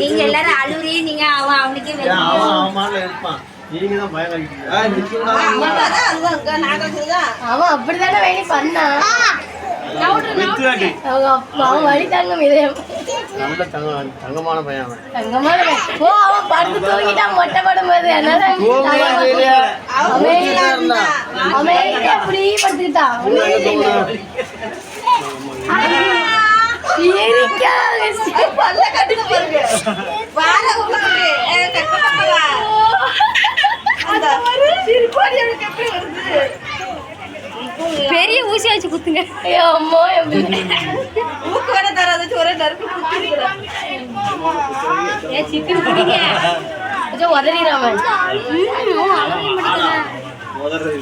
நீங்க எல்லாரும் அழுறி நீங்க அவன் அவனுக்கே அவன் அவமானல இருப்பான். நீங்க தான் பயம் வைக்கிறீங்க அவன் அப்படித்தானே வேணி பண்ணான் வித்துவாட்டி அவங்க அப்பா அவன் வழி தாங்க இதயம் நல்ல தங்க தங்கமான பையன் தங்கமான பையன். ஓ அவன் படுத்து தூங்கிட்டான் மொட்டை படும்போது அதனால தூங்க எங்க தூங்குனான்? பெரிய ஊசி வச்சு குத்துங்க. ஐயோ அம்மா எப்படி? ஏன் சிக்கன் பிடிங்க கொஞ்சம் உதறிடாமன் உதறது இல்ல. ஐயோ அம்மா